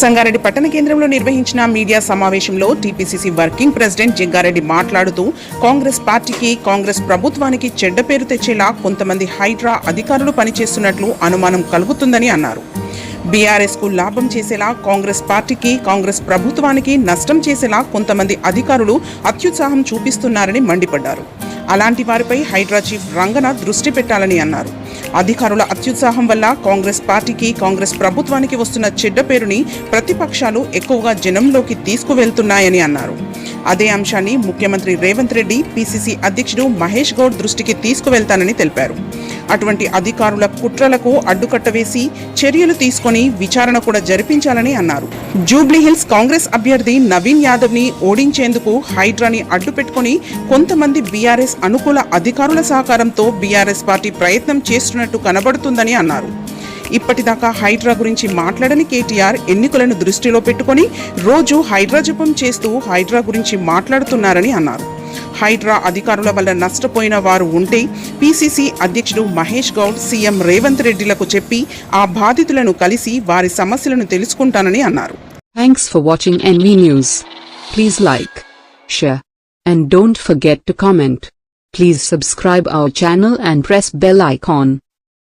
సంగారెడ్డి పట్టణ కేంద్రంలో నిర్వహించిన మీడియా సమావేశంలో టీపీసీసీ వర్కింగ్ ప్రెసిడెంట్ జగ్గారెడ్డి మాట్లాడుతూ కాంగ్రెస్ పార్టీకి కాంగ్రెస్ ప్రభుత్వానికి చెడ్డ పేరు తెచ్చేలా కొంతమంది హైడ్రా అధికారులు పనిచేస్తున్నట్లు అనుమానం కలుగుతుందని అన్నారు. బీఆర్ఎస్కు లాభం చేసేలా కాంగ్రెస్ పార్టీకి కాంగ్రెస్ ప్రభుత్వానికి నష్టం చేసేలా కొంతమంది అధికారులు అత్యుత్సాహం చూపిస్తున్నారని మండిపడ్డారు. అలాంటి వారిపై హైడ్రా చీఫ్ రంగన దృష్టి పెట్టాలని అన్నారు. అధికారుల అత్యుత్సాహం వల్ల కాంగ్రెస్ పార్టీకి కాంగ్రెస్ ప్రభుత్వానికి వస్తున్న చెడ్డ పేరుని ప్రతిపక్షాలు ఎక్కువగా జనంలోకి తీసుకువెళ్తున్నాయని అన్నారు. అదే అంశాన్ని ముఖ్యమంత్రి రేవంత్ రెడ్డి పిసిసి అధ్యక్షుడు మహేష్ గౌడ్ దృష్టికి తీసుకువెళ్తానని తెలిపారు. అటువంటి అధికారుల కుట్రలకు అడ్డుకట్టవేసి చర్యలు తీసుకొని విచారణ కూడా జరిపించాలని అన్నారు. జూబ్లీహిల్స్ కాంగ్రెస్ అభ్యర్థి నవీన్ యాదవ్ని ఓడించేందుకు హైడ్రాని అడ్డు పెట్టుకుని కొంతమంది బీఆర్ఎస్ అనుకూల అధికారుల సహకారంతో బీఆర్ఎస్ పార్టీ ప్రయత్నం చేస్తున్నట్టు కనబడుతుందని అన్నారు. ఇప్పటిదాకా హైడ్రా గురించి మాట్లాడని కేటీఆర్ ఎన్నికలను దృష్టిలో పెట్టుకొని రోజు హైడ్రా జపం చేస్తూ హైడ్రా గురించి మాట్లాడుతున్నారని అన్నారు. హైడ్రా అధికారుల వల్ల నష్టపోయిన వారు ఉంటే పీసీసీ అధ్యక్షుడు మహేష్ గౌడ్ సీఎం రేవంత్ రెడ్డిలకు చెప్పి ఆ బాధితులను కలిసి వారి సమస్యలను తెలుసుకుంటానని అన్నారు. Thanks for watching NV news please like share and don't forget to comment please subscribe our channel and press bell icon